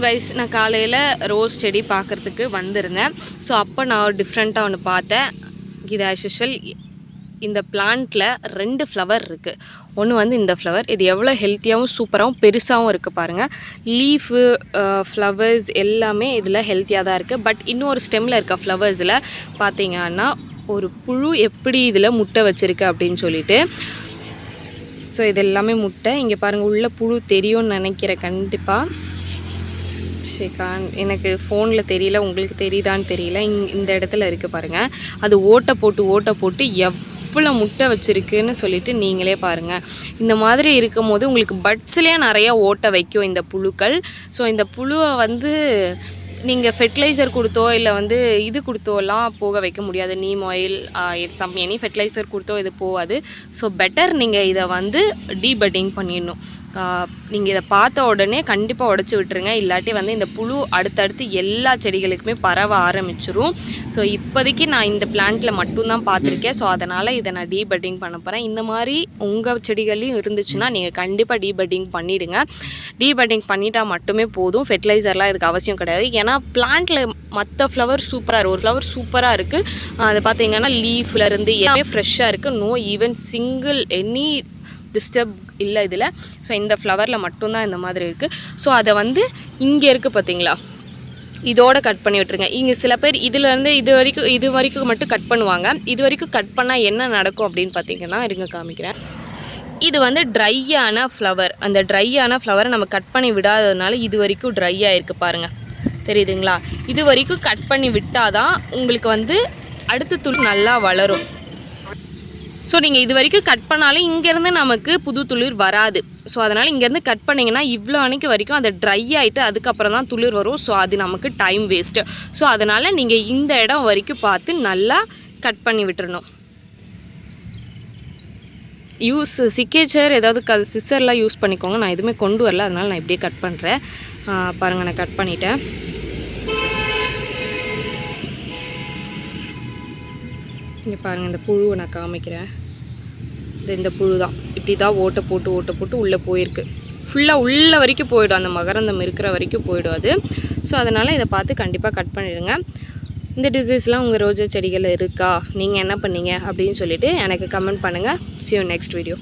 Guys நான் காலையில் rose செடி பார்க்குறதுக்கு வந்திருந்தேன். ஸோ அப்போ நான் ஒரு டிஃப்ரெண்ட்டாக ஒன்று பார்த்தேன். இது ஆஸ் யூஷுவல் இந்த பிளான்ட்டில் ரெண்டு ஃப்ளவர் இருக்குது ஒன்று வந்து இந்த ஃப்ளவர் இது எவ்வளோ ஹெல்த்தியாகவும் சூப்பராகவும் பெருசாகவும் இருக்குது பாருங்கள் லீஃபு ஃப்ளவர்ஸ் எல்லாமே இதில் ஹெல்த்தியாக தான் இருக்குது பட் இன்னொரு ஸ்டெம்மில் இருக்க ஃப்ளவர்ஸில் பார்த்தீங்கன்னா ஒரு புழு எப்படி இதில் முட்டை வச்சுருக்கு அப்படின்னு சொல்லிட்டு. ஸோ இது எல்லாமே முட்டை. இங்கே பாருங்கள் உள்ள புழு தெரியும்னு நினைக்கிறேன் கண்டிப்பாக ஸ்ரீகாந்த் எனக்கு ஃபோனில் தெரியல உங்களுக்கு தெரியுதான்னு தெரியல. இங் இந்த இடத்துல இருக்குது பாருங்கள் அது ஓட்டை போட்டு ஓட்டை போட்டு எவ்வளோ முட்டை வச்சுருக்குன்னு சொல்லிட்டு நீங்களே பாருங்கள் இந்த மாதிரி இருக்கும் போது உங்களுக்கு பட்ஸ்லேயே நிறையா ஓட்டை வைக்கும் இந்த புழுக்கள். ஸோ இந்த புழுவை வந்து நீங்கள் ஃபெர்டிலைசர் கொடுத்தோ இல்லை வந்து இது கொடுத்தோலாம் போக வைக்க முடியாது. Neem oil some any fertiliser கொடுத்தோ இது போகாது. ஸோ பெட்டர் நீங்கள் இதை வந்து டீபட்டிங் பண்ணிடணும். நீங்கள் இதை பார்த்த உடனே கண்டிப்பாக உடச்சி விட்டுருங்க. இல்லாட்டி வந்து இந்த புழு அடுத்தடுத்து எல்லா செடிகளுக்குமே பரவ ஆரம்பிச்சிரும். ஸோ இப்போதைக்கு நான் இந்த பிளான்ட்டில் மட்டும்தான் பார்த்துருக்கேன். ஸோ அதனால் இதை நான் டீபட்டிங் பண்ண போகிறேன் இந்த மாதிரி உங்கள் செடிகள்லையும் இருந்துச்சுன்னா நீங்கள் கண்டிப்பாக டீபட்டிங் பண்ணிவிடுங்க டீபட்டிங் பண்ணிட்டால் மட்டுமே போதும். ஃபெர்டிலைசர்லாம் இதுக்கு அவசியம் கிடையாது. ஏன்னா பிளான்ட்டில் மற்ற ஃப்ளவர் சூப்பராக இருக்குது ஒரு ஃப்ளவர் சூப்பராக இருக்குது அது பார்த்தீங்கன்னா லீஃப்லேருந்து எல்லாமே ஃப்ரெஷ்ஷாக இருக்குது no even single any disturb இல்லை இதில். ஸோ இந்த ஃப்ளவரில் மட்டும்தான் இந்த மாதிரி இருக்குது ஸோ அதை வந்து இங்கே இருக்குது பார்த்தீங்களா இதோட கட் பண்ணி விட்டுருங்க. இங்கே சில பேர் இதுலேருந்து இது வரைக்கும் இது வரைக்கும் மட்டும் கட் பண்ணுவாங்க. இது வரைக்கும் கட் பண்ணால் என்ன நடக்கும் அப்படின்னு பார்த்தீங்கன்னா இருங்க காமிக்கிறேன். இது வந்து ட்ரையான ஃப்ளவர் அந்த ட்ரையான ஃப்ளவரை நம்ம கட் பண்ணி விடாததுனால இது வரைக்கும் ட்ரை ஆகிருக்கு பாருங்கள் தெரியுதுங்களா? இது வரைக்கும் கட் பண்ணி விட்டால் தான் உங்களுக்கு வந்து அடுத்த துளி நல்லா வளரும். ஸோ நீங்கள் இது வரைக்கும் கட் பண்ணாலும் இங்கேருந்து நமக்கு புது துளிர் வராது. ஸோ அதனால் இங்கேருந்து கட் பண்ணிங்கன்னா இவ்வளோ அன்னைக்கு வரைக்கும் அது ட்ரை ஆகிட்டு அதுக்கப்புறம் தான் துளிர் வரும். ஸோ அது நமக்கு டைம் வேஸ்ட்டு ஸோ அதனால் நீங்கள் இந்த இடம் வரைக்கும் பார்த்து நல்லா கட் பண்ணி விட்டுறணும். யூஸ் சிக்கேச்சர் ஏதாவது க சிஸ்ஸர்லாம் யூஸ் பண்ணிக்கோங்க. நான் எதுவுமே கொண்டு வரல. அதனால் நான் இப்படியே கட் பண்ணுறேன் பாருங்கள் நான் கட் பண்ணிட்டேன். இங்கே பாருங்கள் இந்த புழுவை நான் காமிக்கிறேன். இது இந்த புழு தான் இப்படி தான் ஓட்டை போட்டு ஓட்டை போட்டு உள்ளே போயிருக்கு. ஃபுல்லாக உள்ள வரைக்கும் போயிடும். அந்த மகரந்தம் இருக்கிற வரைக்கும் போயிடும் அது. ஸோ அதனால் இதை பார்த்து கண்டிப்பாக கட் பண்ணிடுங்க. இந்த டிசீஸ்லாம் உங்கள் ரோஜா செடிகள் இருக்கா? நீங்கள் என்ன பண்ணீங்க? அப்படின்னு சொல்லிவிட்டு எனக்கு கமெண்ட் பண்ணுங்கள் சி யூ நெக்ஸ்ட் வீடியோ